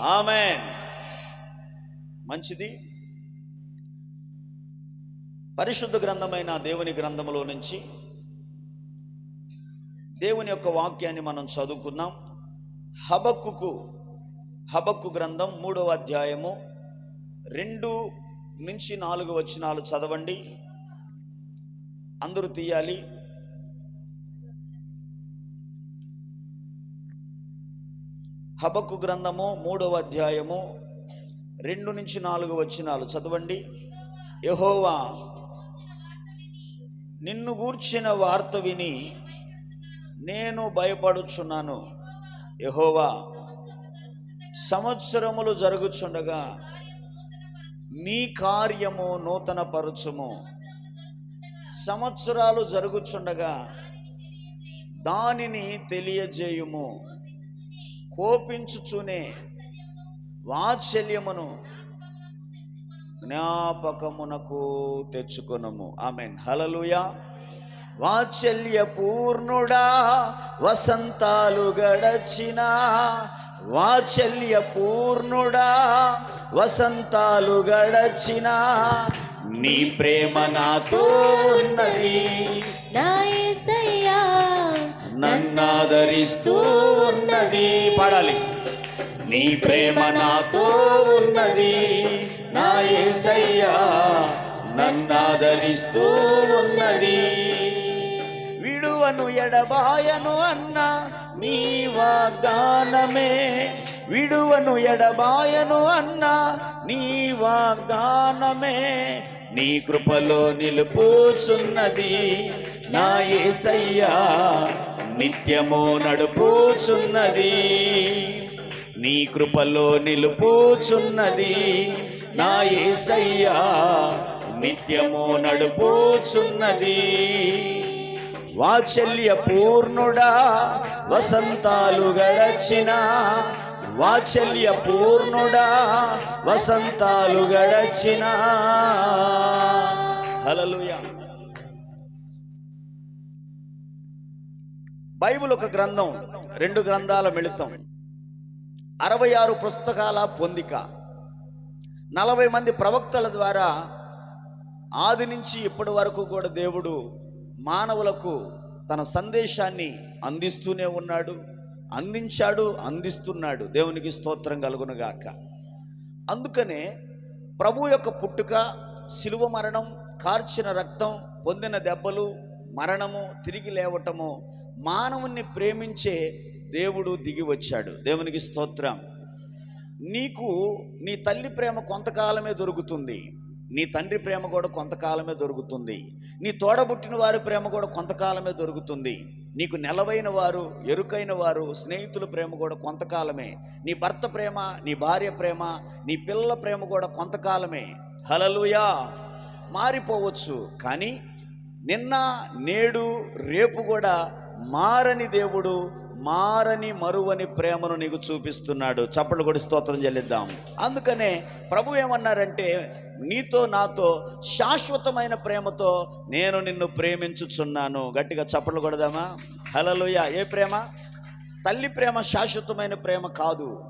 Amen. మంచిది. పరిశుద్ధ గ్రంథమైన దేవుని గ్రంథములో నుంచి దేవుని యొక్క వాక్యాన్ని మనం చదువుకున్నాం. హబక్కుకు హబక్కు గ్రంథం మూడవ అధ్యాయము రెండు నుంచి నాలుగు వచనాలు చదవండి. అందరూ తీయాలి. హబక్కు గ్రంథము మూడవ అధ్యాయము రెండు నుంచి నాలుగు వచ్చినాలు చదవండి. యహోవా నిన్ను గూర్చిన వార్త విని నేను భయపడుచున్నాను. యహోవా సంవత్సరములు జరుగుచుండగా నీ కార్యము నూతన పరుచుము సంవత్సరాలు జరుగుచుండగా దానిని తెలియజేయుము. కోపించుచునే వాత్సల్యమును జ్ఞాపకమునకు తెచ్చుకునము. ఆమెన్. హలలుయా వాత్సల్య పూర్ణుడా వసంతాలు గడచిన వాత్సల్య పూర్ణుడా వసంతాలు గడచిన నీ ప్రేమ నాతో ఉన్నది. నా నన్నాదరిస్తూ ఉన్నది. పడాలి. నీ ప్రేమ నాతో ఉన్నది. నా ఏసయ్యా నన్నాదరిస్తూ ఉన్నది. విడువను ఎడబాయను అన్న నీ వాగ్దానమే. విడువను ఎడబాయను అన్న నీ వాగ్దానమే. నీ కృపలో నిలుపుచున్నది. నా ఏసయ్యా నిత్యము నడుపుచున్నది. నీ కృపలో నిలుపుచున్నది. నా ఏసయ్యా నిత్యము నడుపుచున్నది. వాత్సల్య పూర్ణుడా వసంతాలు గడచిన. వాత్సల్య పూర్ణుడా వసంతాలు గడచిన. హలలుయా బైబిల్ ఒక గ్రంథం రెండు గ్రంథాల మిళితం. అరవై ఆరు పుస్తకాల పొందిక. నలభై మంది ప్రవక్తల ద్వారా ఆది నుంచి ఇప్పటి వరకు కూడా దేవుడు మానవులకు తన సందేశాన్ని అందిస్తూనే ఉన్నాడు అందించాడు అందిస్తున్నాడు. దేవునికి స్తోత్రం కలుగునుగాక. అందుకనే ప్రభు యొక్క పుట్టుక శిలువ మరణం కార్చిన రక్తం పొందిన దెబ్బలు మరణము తిరిగి లేవటము మానవుణ్ణి ప్రేమించే దేవుడు దిగి వచ్చాడు. దేవునికి స్తోత్రం. నీకు నీ తల్లి ప్రేమ కొంతకాలమే దొరుకుతుంది. నీ తండ్రి ప్రేమ కూడా కొంతకాలమే దొరుకుతుంది. నీ తోడబుట్టిన వారి ప్రేమ కూడా కొంతకాలమే దొరుకుతుంది. నీకు నెలవైన వారు ఎరుకైన వారు స్నేహితుల ప్రేమ కూడా కొంతకాలమే. నీ భర్త ప్రేమ నీ భార్య ప్రేమ నీ పిల్లల ప్రేమ కూడా కొంతకాలమే. హలలుయా మారిపోవచ్చు. కానీ నిన్న నేడు రేపు కూడా మారని దేవుడు మారని మరువని ప్రేమను నీకు చూపిస్తున్నాడు. చప్పట్లు కొడి స్తోత్రం చెల్లిద్దాం. అందుకనే ప్రభు ఏమన్నారంటే నీతో నాతో శాశ్వతమైన ప్రేమతో నేను నిన్ను ప్రేమించుచున్నాను. గట్టిగా చప్పట్లు కొడదామా? హలలుయ ఏ ప్రేమ? తల్లి ప్రేమ శాశ్వతమైన ప్రేమ కాదు.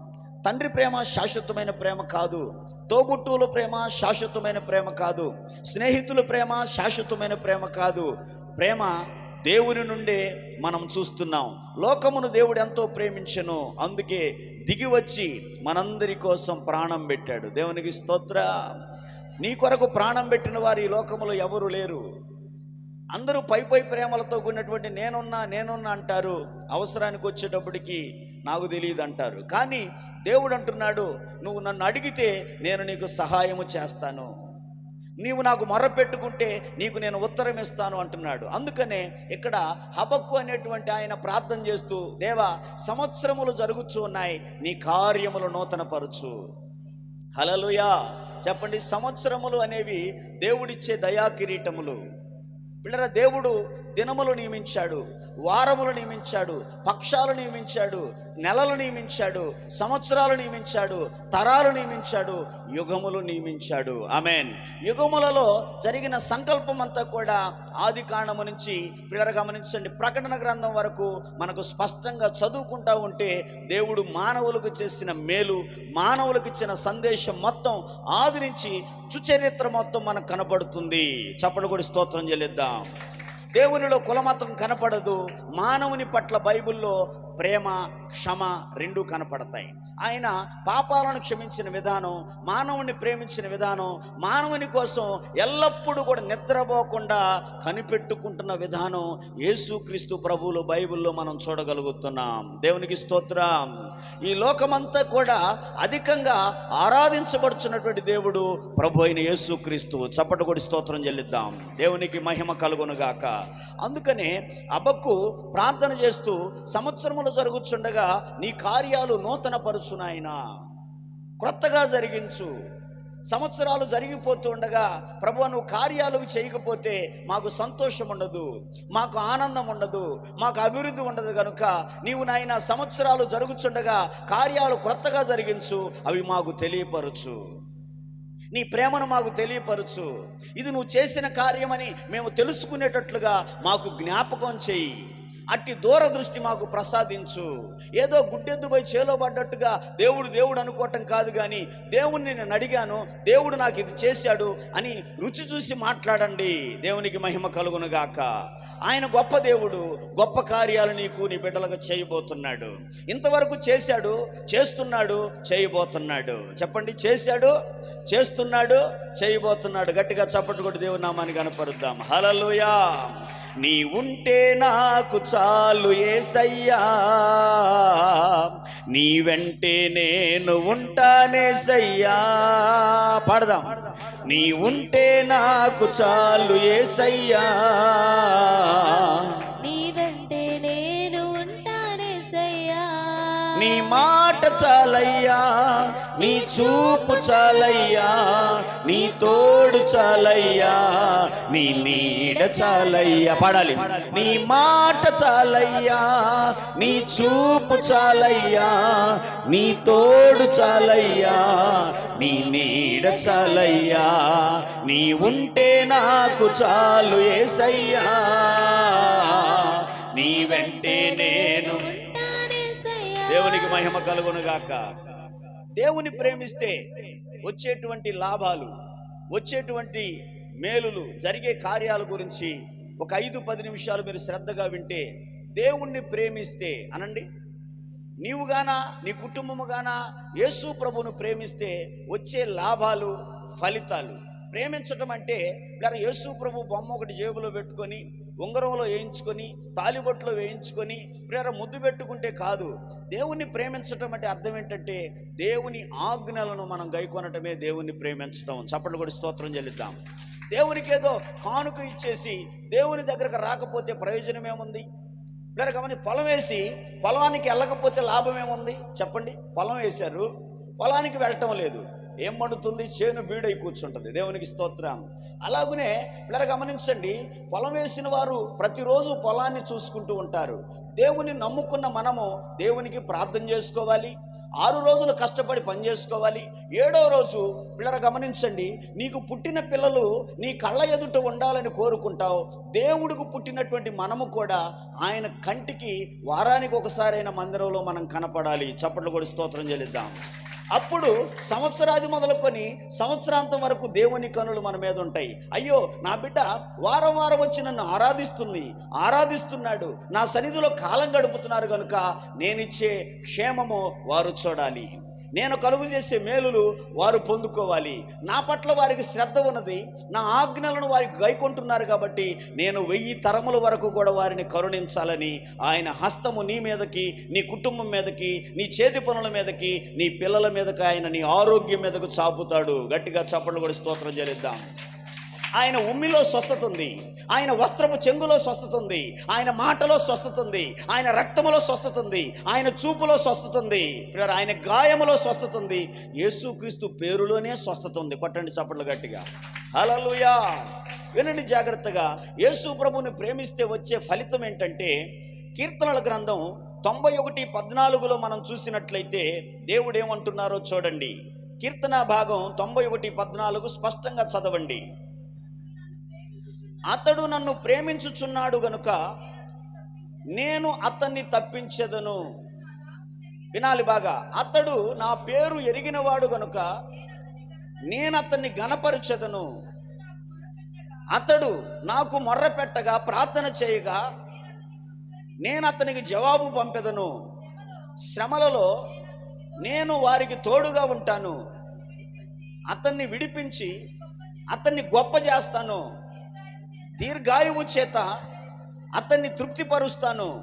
తండ్రి ప్రేమ శాశ్వతమైన ప్రేమ కాదు. తోబుట్టువుల ప్రేమ శాశ్వతమైన ప్రేమ కాదు. స్నేహితుల ప్రేమ శాశ్వతమైన ప్రేమ కాదు. ప్రేమ దేవుని నుండే మనం చూస్తున్నాం. లోకమును దేవుడు ఎంతో ప్రేమించను. అందుకే దిగి వచ్చి మనందరి కోసం ప్రాణం పెట్టాడు. దేవునికి స్తోత్ర. నీ కొరకు ప్రాణం పెట్టిన వారు ఈ లోకములో ఎవరు లేరు. అందరూ పై పై ప్రేమలతో కూడినటువంటి నేనున్నా నేనున్నా అంటారు. అవసరానికి వచ్చేటప్పటికి నాకు తెలియదు అంటారు. కానీ దేవుడు అంటున్నాడు నువ్వు నన్ను అడిగితే నేను నీకు సహాయము చేస్తాను. నీవు నాకు మొరపెట్టుకుంటే నీకు నేను ఉత్తరం ఇస్తాను అంటున్నాడు. అందుకనే ఇక్కడ హబక్కు అనేటువంటి ఆయన ప్రార్థన చేస్తూ దేవా సంవత్సరములు జరుగుతూ ఉన్నాయి నీ కార్యములు నూతనపరచు. హలలుయా చెప్పండి సంవత్సరములు అనేవి దేవుడిచ్చే దయా కిరీటములు. పిల్లల దేవుడు దినములు నియమించాడు వారములు నియమించాడు పక్షాలు నియమించాడు నెలలు నియమించాడు సంవత్సరాలు నియమించాడు తరాలు నియమించాడు యుగములు నియమించాడు. ఆమెన్. యుగములలో జరిగిన సంకల్పం అంతా కూడా ఆది కాండము నుంచి పిల్లలు గమనించండి. ప్రకటన గ్రంథం వరకు మనకు స్పష్టంగా చదువుకుంటా ఉంటే దేవుడు మానవులకు చేసిన మేలు మానవులకు ఇచ్చిన సందేశం మొత్తం ఆది నుంచి చుచరిత్ర మొత్తం మనకు కనపడుతుంది. చప్పటి కూడా స్తోత్రం చెల్లిద్దాం. దేవునిలో కులమతం కనపడదు. మానవుని పట్ల బైబిల్లో ప్రేమ క్షమ రెండూ కనపడతాయి. ఆయన పాపాలను క్షమించిన విధానం మానవుని ప్రేమించిన విధానం మానవుని కోసం ఎల్లప్పుడూ కూడా నిద్రపోకుండా కనిపెట్టుకుంటున్న విధానం యేసుక్రీస్తు ప్రభువులు బైబిల్లో మనం చూడగలుగుతున్నాం. దేవునికి స్తోత్రం. ఈ లోకమంతా కూడా అధికంగా ఆరాధించబడుచున్నటువంటి దేవుడు ప్రభు అయిన యేసుక్రీస్తు. చప్పటి కొడి స్తోత్రం చెల్లిద్దాం. దేవునికి మహిమ కలుగునుగాక. అందుకనే అబ్బకు ప్రార్థన చేస్తూ సంవత్సరములు జరుగుచుండగా నీ కార్యాలు నూతనపరుచునాయన. క్రొత్తగా జరిగించు. సంవత్సరాలు జరిగిపోతూ ఉండగా ప్రభు నువ్వు కార్యాలు చేయకపోతే మాకు సంతోషం ఉండదు మాకు ఆనందం ఉండదు మాకు అభివృద్ధి ఉండదు కనుక నీవు నాయన సంవత్సరాలు జరుగుచుండగా కార్యాలు క్రొత్తగా జరిగించు అవి మాకు తెలియపరచు. నీ ప్రేమను మాకు తెలియపరచు. ఇది నువ్వు చేసిన కార్యమని మేము తెలుసుకునేటట్లుగా మాకు జ్ఞాపకం చెయ్యి అట్టి దూరదృష్టి మాకు ప్రసాదించు. ఏదో గుడ్డెద్దుపై చేలో పడ్డట్టుగా దేవుడు దేవుడు అనుకోవటం కాదు కానీ దేవుణ్ణి నేను అడిగాను దేవుడు నాకు ఇది చేశాడు అని రుచి చూసి మాట్లాడండి. దేవునికి మహిమ కలుగునుగాక ఆయన గొప్ప దేవుడు గొప్ప కార్యాలు నీకు నీ బిడ్డలకు చేయబోతున్నాడు. ఇంతవరకు చేశాడు చేస్తున్నాడు చేయబోతున్నాడు. చెప్పండి చేశాడు చేస్తున్నాడు చేయబోతున్నాడు. గట్టిగా చప్పట్లు కొట్టి దేవుని నామాన్ని కనపరుద్దాం హలలుయా నీ ఉంటే నాకు చాలు ఏసయ్యా. నీ వెంటే నేను ఉంటానే సయ్యా. పాడదాం. నీ ఉంటే నాకు చాలు ఏసయ్యా. నీ మాట చాలయ్యా నీ చూపు చాలయ్యా నీ తోడు చాలయ్యా నీ నీడ చాలయ్యా. పడాలి. నీ మాట చాలయ్యా నీ చూపు చాలయ్యా నీ తోడు చాలయ్యా నీ నీడ చాలయ్యా. నీ ఉంటే నాకు చాలు ఏసయ్యా. నీ వెంటేనే దేవునికి మహిమ కలుగునుగాక. దేవుని ప్రేమిస్తే వచ్చేటువంటి లాభాలు వచ్చేటువంటి మేలులు జరిగే కార్యాల గురించి ఒక ఐదు పది నిమిషాలు మీరు శ్రద్ధగా వింటే దేవుణ్ణి ప్రేమిస్తే అనండి. నీవుగాన నీ కుటుంబము గాన యేసు ప్రభువును ప్రేమిస్తే వచ్చే లాభాలు ఫలితాలు. ప్రేమించటం అంటే ఇలా యేసు ప్రభు బొమ్మ ఒకటి జేబులో పెట్టుకొని ఉంగరంలో వేయించుకొని తాలిబొట్లో వేయించుకొని ప్రేర ముద్దు పెట్టుకుంటే కాదు. దేవుణ్ణి ప్రేమించటం అంటే అర్థం ఏంటంటే దేవుని ఆజ్ఞలను మనం గైకొనటమే దేవుణ్ణి ప్రేమించటం. చప్పట్లు కూడా స్తోత్రం చెల్లిద్దాం. దేవునికి ఏదో కానుక ఇచ్చేసి దేవుని దగ్గరకు రాకపోతే ప్రయోజనం ఏముంది పిల్లలు గమని పొలం వేసి పొలానికి వెళ్ళకపోతే లాభం ఏముంది చెప్పండి. పొలం వేశారు పొలానికి వెళ్ళటం లేదు. ఏం మండుతుంది చేను బీడై కూర్చుంటుంది. దేవునికి స్తోత్రం. అలాగునే పిల్లలు గమనించండి పొలం వేసిన వారు ప్రతిరోజు పొలాన్ని చూసుకుంటూ ఉంటారు. దేవుని నమ్ముకున్న మనము దేవునికి ప్రార్థన చేసుకోవాలి ఆరు రోజులు కష్టపడి పని చేసుకోవాలి ఏడో రోజు పిల్లల గమనించండి నీకు పుట్టిన పిల్లలు నీ కళ్ళ ఎదుట ఉండాలని కోరుకుంటావు దేవుడికి పుట్టినటువంటి మనము కూడా ఆయన కంటికి వారానికి ఒకసారైన మందిరంలో మనం కనపడాలి. చప్పట్లు కూడా స్తోత్రం చెల్లిద్దాం. అప్పుడు సంవత్సరాది మొదలుకొని సంవత్సరాంతం వరకు దేవుని కనులు మన మీద ఉంటాయి. అయ్యో నా బిడ్డ వారం వారం వచ్చి నన్ను ఆరాధిస్తుంది ఆరాధిస్తున్నాడు. నా సన్నిధిలో కాలం గడుపుతున్నారు కనుక నేనిచ్చే క్షేమము వారు చూడాలి. నేను కలుగు చేసే మేలులు వారు పొందుకోవాలి. నా పట్ల వారికి శ్రద్ధ ఉన్నది నా ఆజ్ఞలను వారికి గైకొంటున్నారు కాబట్టి నేను వెయ్యి తరముల వరకు కూడా వారిని కరుణించాలని ఆయన హస్తము నీ మీదకి నీ కుటుంబం మీదకి నీ చేతి పనుల మీదకి నీ పిల్లల మీదకి ఆయన నీ ఆరోగ్యం మీదకు చాపుతాడు. గట్టిగా చప్పట్లు కూడా స్తోత్రం చేద్దాం ఆయన ఉమ్మిలో స్వస్థత ఉంది. ఆయన వస్త్రము చెంగులో స్వస్థత ఉంది ఆయన మాటలో స్వస్థత ఉంది ఆయన రక్తములో స్వస్థత ఉంది ఆయన చూపులో స్వస్థత ఉంది ఆయన గాయములో స్వస్థత ఉంది యేసుక్రీస్తు పేరులోనే స్వస్థత ఉంది కొట్టండి చప్పట్లు గట్టిగా. హలలుయా వినండి జాగ్రత్తగా. యేసు ప్రభుని ప్రేమిస్తే వచ్చే ఫలితం ఏంటంటే కీర్తనల గ్రంథం తొంభై ఒకటి పద్నాలుగులో మనం చూసినట్లయితే దేవుడు ఏమంటున్నారో చూడండి. కీర్తన భాగం తొంభై ఒకటి పద్నాలుగు స్పష్టంగా చదవండి. అతడు నన్ను ప్రేమించుచున్నాడు గనుక నేను అతన్ని తప్పించెదను. వినాలి బాగా. అతడు నా పేరు ఎరిగినవాడు గనుక నేను అతన్ని గనపరచదను అతడు నాకు మొర్ర పెట్టగా ప్రార్థన చేయగా నేను అతనికి జవాబు పంపెదను. శ్రమలలో నేను వారికి తోడుగా ఉంటాను. అతన్ని విడిపించి అతన్ని గొప్ప చేస్తాను. దీర్ఘాయువు చేత అతన్ని తృప్తిపరుస్తాను.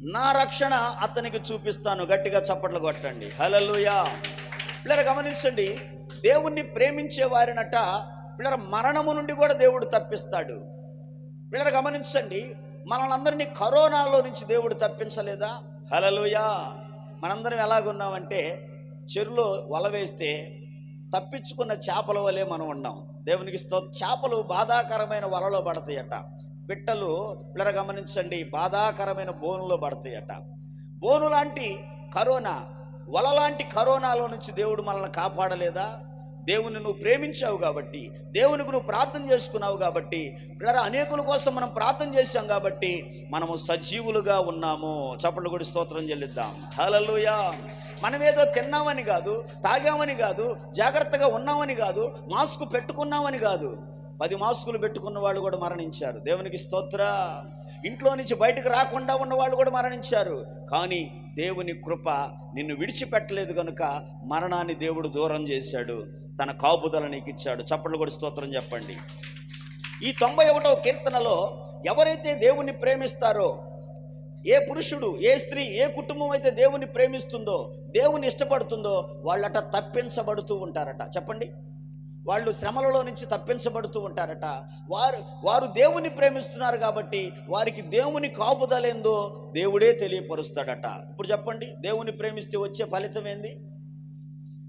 నా రక్షణ అతనికి చూపిస్తాను. గట్టిగా చప్పట్లు కొట్టండి. హలలుయా పిల్లలు గమనించండి దేవుణ్ణి ప్రేమించే వారినట పిల్లల మరణము నుండి కూడా దేవుడు తప్పిస్తాడు. పిల్లలు గమనించండి మనల్ని కరోనాలో నుంచి దేవుడు తప్పించలేదా? హలలుయా మనందరం ఎలాగున్నామంటే చెరులో వల వేస్తే తప్పించుకున్న చేపల వలె మనం ఉన్నాం. దేవునికి స్తో చేపలు బాధాకరమైన వలలో పడతాయట. పిట్టలు పిల్లర గమనించండి బాధాకరమైన బోనులో పడతాయట. బోను లాంటి కరోనా వల లాంటి కరోనాలో నుంచి దేవుడు మనల్ని కాపాడలేదా? దేవుని నువ్వు ప్రేమించావు కాబట్టి దేవునికి నువ్వు ప్రార్థన చేసుకున్నావు కాబట్టి పిల్లర అనేకుల కోసం మనం ప్రార్థన చేశాం కాబట్టి మనము సజీవులుగా ఉన్నాము. చప్పట్లు కూడా స్తోత్రం చెల్లిద్దాం. హలలుయా మనం ఏదో తిన్నామని కాదు తాగామని కాదు జాగ్రత్తగా ఉన్నామని కాదు మాస్క్ పెట్టుకున్నామని కాదు. పది మాస్కులు పెట్టుకున్న వాళ్ళు కూడా మరణించారు. దేవునికి స్తోత్ర. ఇంట్లో నుంచి బయటకు రాకుండా ఉన్న వాళ్ళు కూడా మరణించారు. కానీ దేవుని కృప నిన్ను విడిచిపెట్టలేదు కనుక మరణాన్ని దేవుడు దూరం చేశాడు. తన కాపుదల నీకు ఇచ్చాడు. చప్పట్లు కూడా స్తోత్రం చెప్పండి. ఈ తొంభై ఒకటో కీర్తనలో ఎవరైతే దేవుణ్ణి ప్రేమిస్తారో ఏ పురుషుడు ఏ స్త్రీ ఏ కుటుంబం అయితే దేవుని ప్రేమిస్తుందో దేవుని ఇష్టపడుతుందో వాళ్ళట తప్పించబడుతూ ఉంటారట. చెప్పండి. వాళ్ళు శ్రమలలో నుంచి తప్పించబడుతూ ఉంటారట. వారు వారు దేవుని ప్రేమిస్తున్నారు కాబట్టి వారికి దేవుని కాపుదలేందో దేవుడే తెలియపరుస్తాడట. ఇప్పుడు చెప్పండి. దేవుని ప్రేమిస్తే వచ్చే ఫలితం ఏంది?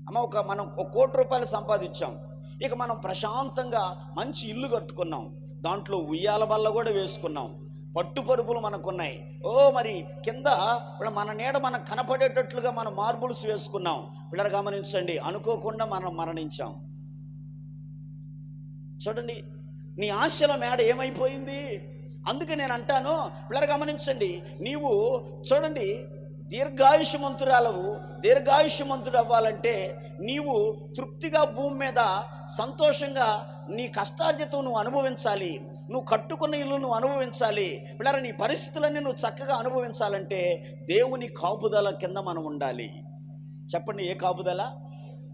అమ్మ ఒక మనం ఒక కోటి రూపాయలు సంపాదించాం. ఇక మనం ప్రశాంతంగా మంచి ఇల్లు కట్టుకున్నాం. దాంట్లో ఉయ్యాల బల్ల కూడా వేసుకున్నాం. పట్టు పరుపులు మనకున్నాయి. ఓ మరి కింద ఇప్పుడు మన నీడ మనకు కనపడేటట్లుగా మనం మార్బుల్స్ వేసుకున్నాం. పిల్లలు గమనించండి అనుకోకుండా మనం మరణించాం. చూడండి నీ ఆశల మేడ ఏమైపోయింది? అందుకే నేను అంటాను పిల్లలు గమనించండి నీవు చూడండి దీర్ఘాయుషమంతురాలవు దీర్ఘాయుషమంతుడు అవ్వాలంటే నీవు తృప్తిగా భూమి మీద సంతోషంగా నీ కష్టార్జితం నువ్వు అనుభవించాలి. నువ్వు కట్టుకున్న ఇల్లు నువ్వు అనుభవించాలి. పిల్లరా నీ పరిస్థితులన్నీ నువ్వు చక్కగా అనుభవించాలంటే దేవుని కాపుదల కింద మనం ఉండాలి. చెప్పండి ఏ కాపుదల?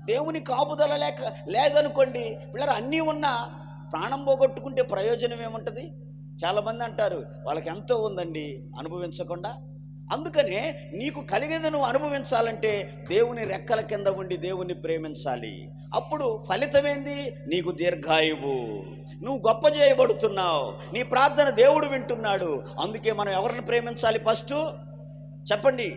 దేవుని కాపుదల లేక లేదనుకోండి పిల్లరా అన్నీ ఉన్నా ప్రాణం పోగొట్టుకుంటే ప్రయోజనం ఏముంటుంది? చాలామంది అంటారు వాళ్ళకి ఎంతో ఉందండి అనుభవించకుండా. అందుకనే నీకు కలిగేది నువ్వు అనుభవించాలంటే దేవుని రెక్కల కింద ఉండి దేవుని ప్రేమించాలి. అప్పుడు ఫలితమేంది? నీకు దీర్ఘాయువు. నువ్వు గొప్ప చేయబడుతున్నావు. నీ ప్రార్థన దేవుడు వింటున్నాడు. అందుకే మనం ఎవరిని ప్రేమించాలి ఫస్ట్? చెప్పండి.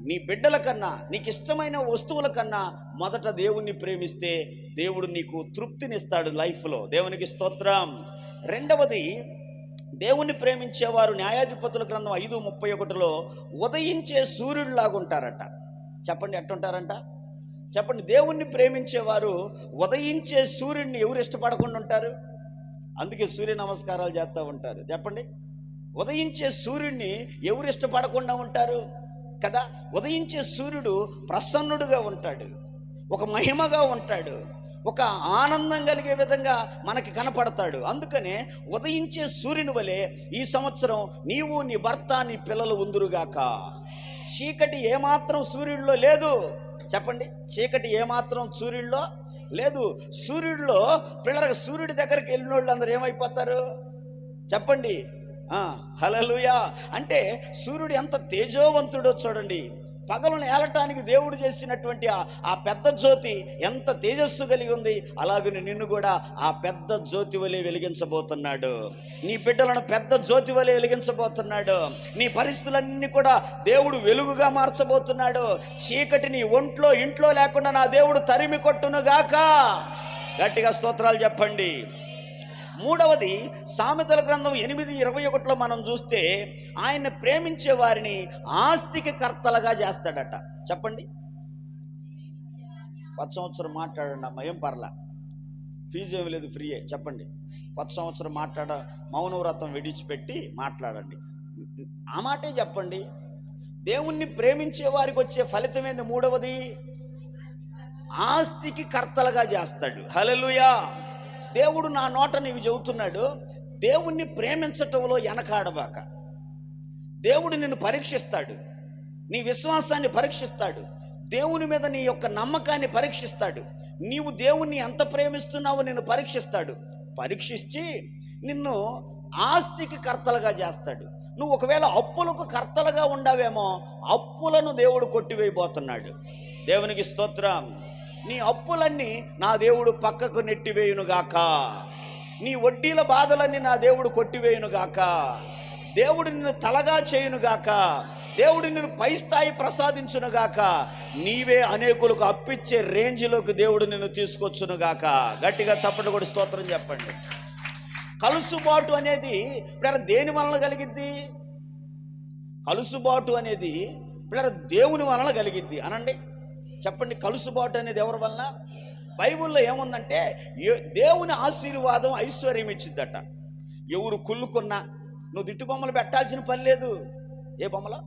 నీ బిడ్డల కన్నా నీకు ఇష్టమైన వస్తువుల కన్నా మొదట దేవుణ్ణి ప్రేమిస్తే దేవుడు నీకు తృప్తినిస్తాడు లైఫ్లో. దేవునికి స్తోత్రం. రెండవది దేవుణ్ణి ప్రేమించేవారు న్యాయాధిపతుల గ్రంథం ఐదు ముప్పై ఒకటిలో ఉదయించే సూర్యుడిలాగా ఉంటారట చెప్పండి ఎట్టుంటారంట? చెప్పండి దేవుణ్ణి ప్రేమించేవారు ఉదయించే సూర్యుడిని ఎవరు ఇష్టపడకుండా ఉంటారు అందుకే సూర్య నమస్కారాలు చేస్తూ ఉంటారు. చెప్పండి ఉదయించే సూర్యుడిని ఎవరు ఇష్టపడకుండా ఉంటారు? కదా ఉదయించే సూర్యుడు ప్రసన్నుడుగా ఉంటాడు ఒక మహిమగా ఉంటాడు. ఒక ఆనందం కలిగే విధంగా మనకి కనపడతాడు. అందుకనే ఉదయించే సూర్యుని వలె ఈ సంవత్సరం నీవు నీ భర్త నీ పిల్లలు ఉందురుగాక. చీకటి ఏమాత్రం సూర్యుడిలో లేదు. చెప్పండి. చీకటి ఏమాత్రం సూర్యుడిలో లేదు. సూర్యుడిలో పిల్లలకు సూర్యుడి దగ్గరికి వెళ్ళిన వాళ్ళు అందరూ ఏమైపోతారు? చెప్పండి. హలలుయా అంటే సూర్యుడు ఎంత తేజోవంతుడో చూడండి. పగలను ఏలటానికి దేవుడు చేసినటువంటి ఆ పెద్ద జ్యోతి ఎంత తేజస్సు కలిగి ఉంది. అలాగని నిన్ను కూడా ఆ పెద్ద జ్యోతి వలె వెలిగించబోతున్నాడు. నీ బిడ్డలను పెద్ద జ్యోతి వలె వెలిగించబోతున్నాడు. నీ పరిస్థితులన్నీ కూడా దేవుడు వెలుగుగా మార్చబోతున్నాడు. చీకటి నీ ఒంట్లో ఇంట్లో లేకుండా నా దేవుడు తరిమి కొట్టును గాక గట్టిగా స్తోత్రాలు చెప్పండి. మూడవది సామెతల గ్రంథం ఎనిమిది ఇరవై ఒకటిలో మనం చూస్తే ఆయన్ని ప్రేమించే వారిని ఆస్తికి కర్తలుగా చేస్తాడట. చెప్పండి. కొత్త సంవత్సరం మాట్లాడండి అమ్మ ఏం పర్లా. ఫీజు ఏమి లేదు ఫ్రీయే. చెప్పండి. కొత్త సంవత్సరం మాట్లాడ మౌనవ్రతం విడిచిపెట్టి మాట్లాడండి. ఆ మాటే చెప్పండి. దేవుణ్ణి ప్రేమించే వారికి వచ్చే ఫలితం ఏంది? మూడవది ఆస్తికి కర్తలుగా చేస్తాడు. హలలుయా దేవుడు నా నోట నీకు చెబుతున్నాడు దేవుణ్ణి ప్రేమించటంలో వెనకాడబాక. దేవుడు నిన్ను పరీక్షిస్తాడు నీ విశ్వాసాన్ని పరీక్షిస్తాడు దేవుని మీద నీ యొక్క నమ్మకాన్ని పరీక్షిస్తాడు నీవు దేవుణ్ణి ఎంత ప్రేమిస్తున్నావో నిన్ను పరీక్షిస్తాడు. పరీక్షించి నిన్ను ఆస్తికి కర్తలుగా చేస్తాడు. నువ్వు ఒకవేళ అప్పులకు కర్తలుగా ఉండవేమో అప్పులను దేవుడు కొట్టివేయబోతున్నాడు. దేవునికి స్తోత్రం. నీ అప్పులన్నీ నా దేవుడు పక్కకు నెట్టివేయునుగాక. నీ వడ్డీల బాధలన్నీ నా దేవుడు కొట్టివేయునుగాక. దేవుడు నిన్ను తలగా చేయునుగాక. దేవుడు నిన్ను పై స్థాయి ప్రసాదించునుగాక. నీవే అనేకులకు అప్పిచ్చే రేంజ్లోకి దేవుడు నిన్ను తీసుకొచ్చునుగాక. గట్టిగా చప్పట్లు కూడా స్తోత్రం చెప్పండి. కలుసుబాటు అనేది ఇప్పుడు దేని వలన కలిగిద్ది? కలుసుబాటు అనేది పిల్లల దేవుని వలన కలిగిద్ది. అనండి. చెప్పండి కలుసుబాటు అనేది ఎవరి వలన? బైబిల్లో ఏముందంటే ఏ- దేవుని ఆశీర్వాదం ఐశ్వర్యం ఇచ్చిద్దట. ఎవరు కుళ్ళుకున్నా నువ్వు దిట్టు బొమ్మలు పెట్టాల్సిన పని లేదు. ఏ బొమ్మలో?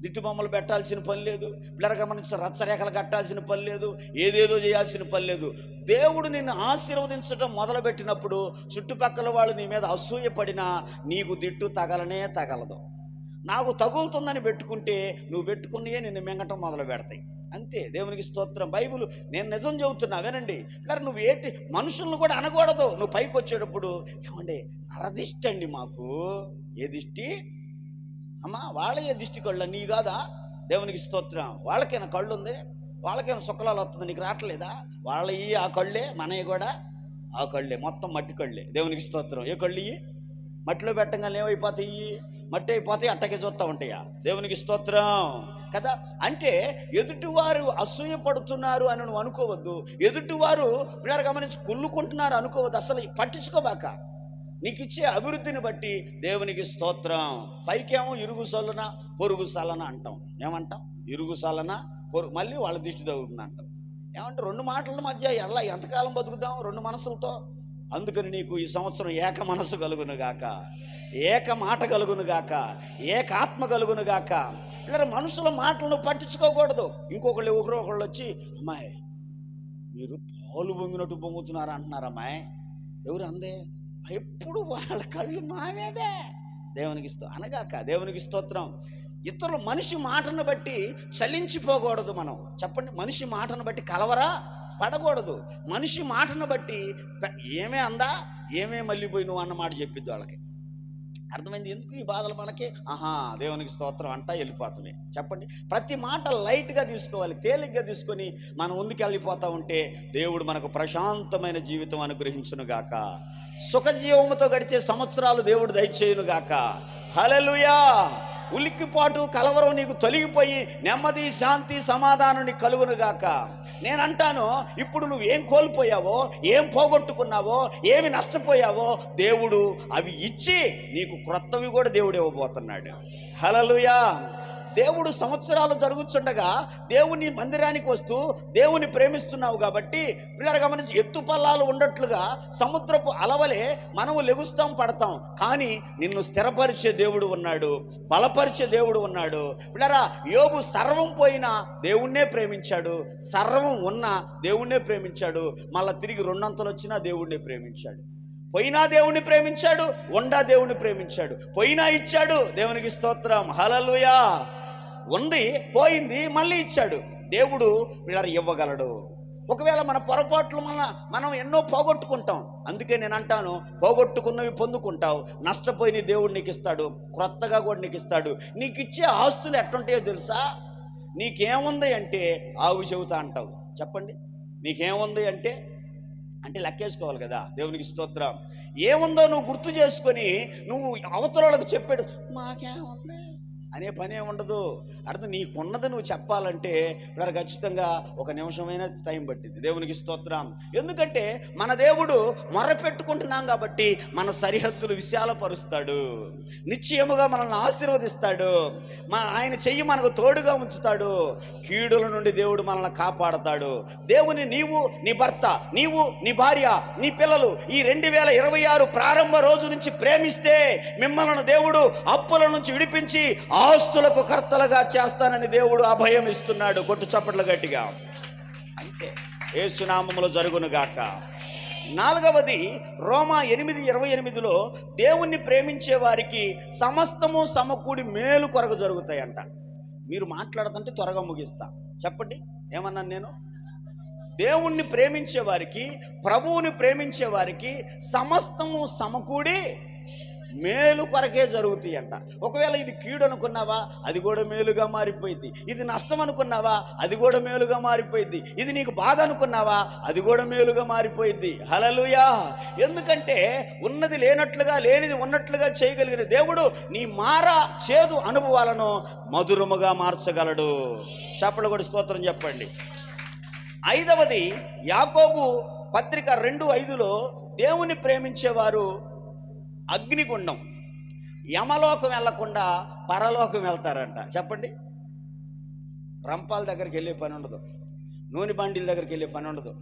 దిట్టు బొమ్మలు పెట్టాల్సిన పని లేదు. పిల్లరగమనించిన రచ్చరేఖలు కట్టాల్సిన పని లేదు. ఏదేదో చేయాల్సిన పని లేదు. దేవుడు నిన్ను ఆశీర్వదించడం మొదలుపెట్టినప్పుడు చుట్టుపక్కల వాళ్ళు నీ మీద అసూయపడినా నీకు దిట్టు తగలనే తగలదు. నాకు తగులుతుందని పెట్టుకుంటే నువ్వు పెట్టుకునే నిన్ను మింగటం మొదలు పెడతాయి అంతే. దేవునికి స్తోత్రం. బైబిల్ నేను నిజం చెబుతున్నా వినండి. ఇలా నువ్వు ఏంటి మనుషులను కూడా అనకూడదు. నువ్వు పైకి వచ్చేటప్పుడు ఏమండి నరదిష్టి అండి మాకు. ఏ దిష్టి? అమ్మా వాళ్ళ ఏ దిష్టి కళ్ళ? నీ కాదా? దేవునికి స్తోత్రం. వాళ్ళకైనా కళ్ళు ఉంది? వాళ్ళకైనా సుఖలాలు వస్తుంది? నీకు రావట్లేదా? వాళ్ళ ఈ ఆ కళ్ళే మనవి కూడా ఆ కళ్ళే మొత్తం మట్టి కళ్ళే. దేవునికి స్తోత్రం. ఏ కళ్ళు ఇయ్యి? మట్టిలో పెట్టంగానే ఏమైపోతాయి? మట్టి అయిపోతాయి అట్టకే చూస్తూ ఉంటాయా? దేవునికి స్తోత్రం. కదా? అంటే ఎదుటివారు అసూయ పడుతున్నారు అని నువ్వు అనుకోవద్దు. ఎదుటివారు పిల్లలు గమనించి కుళ్ళుకుంటున్నారు అనుకోవద్దు. అసలు పట్టించుకోబాక. నీకు ఇచ్చే అభివృద్ధిని బట్టి దేవునికి స్తోత్రం. పైకేమో ఇరుగు సొలన పొరుగు సలన అంటాం. ఏమంటాం? ఇరుగు సలన పొరుగు మళ్ళీ వాళ్ళ దిష్టి తగులుతుంది అంటాం ఏమంటే రెండు మాటల మధ్య ఎలా ఎంతకాలం బతుకుదాం రెండు మనసులతో? అందుకని నీకు ఈ సంవత్సరం ఏక మనసు కలుగునుగాక ఏక మాట కలుగునుగాక ఏకాత్మ కలుగునుగాక ఇలా మనుషుల మాటలను పట్టించుకోకూడదు. ఇంకొకళ్ళు ఒకరు ఒకళ్ళు వచ్చి అమ్మాయి మీరు పాలు పొంగినట్టు పొంగుతున్నారు అంటున్నారు అమ్మాయి. ఎవరు అందే? ఎప్పుడు వాళ్ళ కళ్ళు మావేదే దేవునికి స్తో అనగాక దేవునికి స్తోత్రం. ఇతరుల మనిషి మాటను బట్టి చలించిపోకూడదు మనం. చెప్పండి మనిషి మాటను బట్టి కలవరా? పడకూడదు. మనిషి మాటను బట్టి ఏమే అందా ఏమే మళ్ళీపోయి నువ్వు అన్నమాట చెప్పిద్దు వాళ్ళకి. అర్థమైంది? ఎందుకు ఈ బాధలు మనకి? ఆహా దేవునికి స్తోత్రం అంటా వెళ్ళిపోతామే. చెప్పండి? ప్రతి మాట లైట్గా తీసుకోవాలి తేలిగ్గా తీసుకొని మనం ముందుకు వెళ్ళిపోతూ ఉంటే దేవుడు మనకు ప్రశాంతమైన జీవితం అనుగ్రహించును గాక. సుఖజీవముతో గడిచే సంవత్సరాలు దేవుడు దయచేయును గాక. హలలుయా ఉలిక్కిపాటు కలవరం నీకు తొలగిపోయి నెమ్మది శాంతి సమాధానం నీకు కలుగును గాక నేనంటాను ఇప్పుడు నువ్వు ఏం కోల్పోయావో ఏం పోగొట్టుకున్నావో ఏమి నష్టపోయావో దేవుడు అవి ఇచ్చి నీకు క్రొత్తవి కూడా దేవుడు ఇవ్వబోతున్నాడు. హలలుయా దేవుడు సంవత్సరాలు జరుగుతుండగా దేవుని మందిరానికి వస్తూ దేవుని ప్రేమిస్తున్నావు కాబట్టి పిల్లలు గమనించి ఎత్తు పల్లాలు ఉండట్లుగా సముద్రపు అలవలే మనము లెగుస్తాం పడతాం. కానీ నిన్ను స్థిరపరిచే దేవుడు ఉన్నాడు బలపరిచే దేవుడు ఉన్నాడు. పిల్లరా యోబు సర్వం పోయినా దేవుణ్ణే ప్రేమించాడు సర్వం ఉన్నా దేవుణ్ణే ప్రేమించాడు. మళ్ళా తిరిగి రెండంతలు వచ్చినా దేవుణ్ణే ప్రేమించాడు. పోయినా దేవుణ్ణి ప్రేమించాడు ఉండా దేవుణ్ణి ప్రేమించాడు. పోయినా ఇచ్చాడు దేవునికి స్తోత్రం. హలలుయా ఉంది పోయింది మళ్ళీ ఇచ్చాడు. దేవుడు వీళ్ళని ఇవ్వగలడు. ఒకవేళ మన పొరపాట్లు మన మనం ఎన్నో పోగొట్టుకుంటాం. అందుకే నేను అంటాను పోగొట్టుకున్నవి పొందుకుంటావు. నష్టపోయిన దేవుడు నీకు ఇస్తాడు క్రొత్తగా కూడా నీకు ఇస్తాడు నీకు ఇచ్చే ఆస్తులు ఎట్లుంటాయో తెలుసా? నీకేముంది అంటే ఆవు చెబుతా అంటావు. చెప్పండి. నీకేముంది అంటే అంటే లెక్కేసుకోవాలి కదా దేవునికి స్తోత్రం. ఏముందో నువ్వు గుర్తు చేసుకొని నువ్వు అవతలకు చెప్పాడు మాకేముంది? అనే పనే ఉండదు. అర్థం నీకున్నది నువ్వు చెప్పాలంటే ఇప్పుడు ఖచ్చితంగా ఒక నిమిషమైన టైం పట్టింది దేవునికి స్తోత్రం. ఎందుకంటే మన దేవుడు మొరపెట్టుకుంటున్నాం కాబట్టి మన సరిహద్దులు విశాలపరుస్తాడు. నిశ్చయముగా మనల్ని ఆశీర్వదిస్తాడు. మా ఆయన చెయ్యి మనకు తోడుగా ఉంచుతాడు. కీడుల నుండి దేవుడు మనల్ని కాపాడతాడు. దేవుని నీవు నీ భర్త నీవు నీ భార్య నీ పిల్లలు ఈ రెండు వేల ఇరవై ఆరు ప్రారంభ రోజు నుంచి ప్రేమిస్తే మిమ్మల్ని దేవుడు అప్పుల నుంచి విడిపించి ఆస్తులకు కర్తలుగా చేస్తానని దేవుడు అభయం ఇస్తున్నాడు. కొట్టు చప్పట్లు గట్టిగా. అంతే. ఏసునామములో జరుగునుగాక నాలుగవది రోమా ఎనిమిది ఇరవై ఎనిమిదిలో దేవుణ్ణి ప్రేమించే వారికి సమస్తము సమకూడి మేలు కొరకు జరుగుతాయంట. మీరు మాట్లాడుతుంటే త్వరగా ముగిస్తా. చెప్పండి ఏమన్నాను నేను? దేవుణ్ణి ప్రేమించే వారికి ప్రభువుని ప్రేమించే వారికి సమస్తము సమకూడి మేలు కొరకే జరుగుతాయి అంట ఒకవేళ ఇది కీడు అనుకున్నావా అది కూడా మేలుగా మారిపోయింది. ఇది నష్టం అనుకున్నావా అది కూడా మేలుగా మారిపోయింది. ఇది నీకు బాధ అనుకున్నావా అది కూడా మేలుగా మారిపోయింది. హలలుయా ఎందుకంటే ఉన్నది లేనట్లుగా లేనిది ఉన్నట్లుగా చేయగలిగిన దేవుడు నీ మార చేదు అనుభవాలను మధురముగా మార్చగలడు. చెప్పలు కూడా స్తోత్రం చెప్పండి. ఐదవది యాకోబు పత్రిక రెండు ఐదులో దేవుని ప్రేమించేవారు అగ్నిగుండం. యమలోకం వెళ్ళకుండా పరలోకం వెళ్తారంట. చెప్పండి. రంపాల దగ్గరికి వెళ్ళే పని ఉండదు. నూనె బండిల దగ్గరికి వెళ్ళే పని ఉండదు.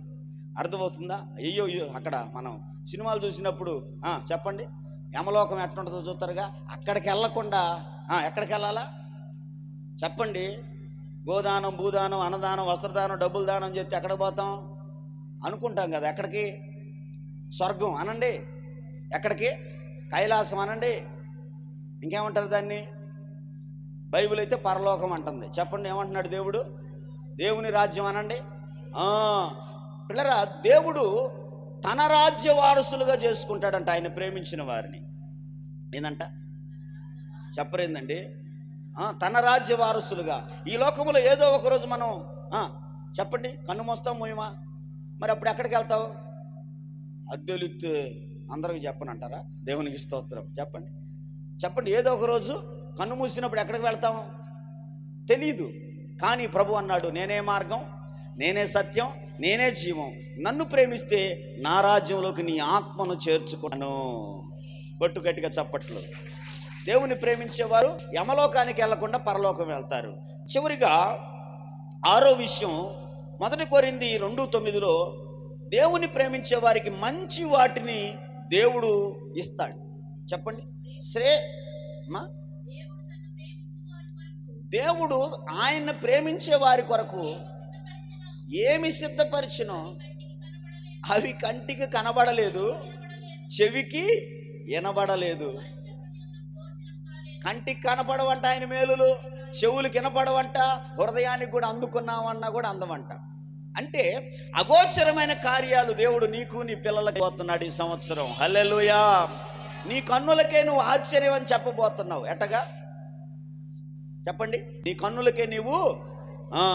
అర్థమవుతుందా? అయ్యో అయ్యో అక్కడ మనం సినిమాలు చూసినప్పుడు చెప్పండి. యమలోకం ఎట్లుంటుందో చూస్తారుగా? అక్కడికి వెళ్ళకుండా ఎక్కడికి వెళ్ళాలా? చెప్పండి. గోదానం భూదానం అన్నదానం వస్త్రదానం డబ్బులు దానం చెప్తే ఎక్కడ పోతాం? అనుకుంటాం కదా ఎక్కడికి? స్వర్గం అనండి. ఎక్కడికి? కైలాసం అనండి. ఇంకేమంటారు దాన్ని? బైబిల్ అయితే పరలోకం అంటుంది. చెప్పండి ఏమంటున్నాడు దేవుడు? దేవుని రాజ్యం అనండి? పిల్లరా దేవుడు తన రాజ్య వారసులుగా చేసుకుంటాడంట ఆయన ప్రేమించిన వారిని. ఏందంట? చెప్పరేందండి తన రాజ్య వారసులుగా. ఈ లోకంలో ఏదో ఒక రోజు మనం చెప్పండి కన్ను మోస్తాం మూయమా? మరి అప్పుడు ఎక్కడికి వెళ్తావు? అద్దెలిత్తే అందరికి చెప్పనంటారా దేవునికి స్తోత్రం. చెప్పండి. చెప్పండి ఏదో ఒక రోజు కన్ను మూసినప్పుడు ఎక్కడికి వెళ్తాం? తెలీదు. కానీ ప్రభు అన్నాడు నేనే మార్గం నేనే సత్యం నేనే జీవం. నన్ను ప్రేమిస్తే నా రాజ్యంలోకి నీ ఆత్మను చేర్చుకున్నాను కొట్టు గట్టిగా చప్పట్లు. దేవుని ప్రేమించేవారు యమలోకానికి వెళ్ళకుండా పరలోకం వెళ్తారు. చివరిగా ఆరో విషయం మొదటి కోరింది రెండు తొమ్మిదిలో దేవుని ప్రేమించే వారికి మంచి వాటిని దేవుడు ఇస్తాడు. చెప్పండి. శ్రే మా? దేవుడు ఆయన్ని ప్రేమించే వారి కొరకు ఏమి సిద్ధపరిచినో అవి కంటికి కనబడలేదు చెవికి వినబడలేదు. కంటికి కనపడవంట ఆయన మేలులు చెవులు వినపడవంట హృదయానికి కూడా అందుకున్నామన్నా కూడా అందమంట. అంటే అగోచరమైన కార్యాలు దేవుడు నీకు నీ పిల్లలకి పోతున్నాడు ఈ సంవత్సరం. హల్లెలుయా. నీ కన్నులకే నువ్వు ఆశ్చర్యం అని చెప్పబోతున్నావు. ఎట్టగా? చెప్పండి. నీ కన్నులకే నీవు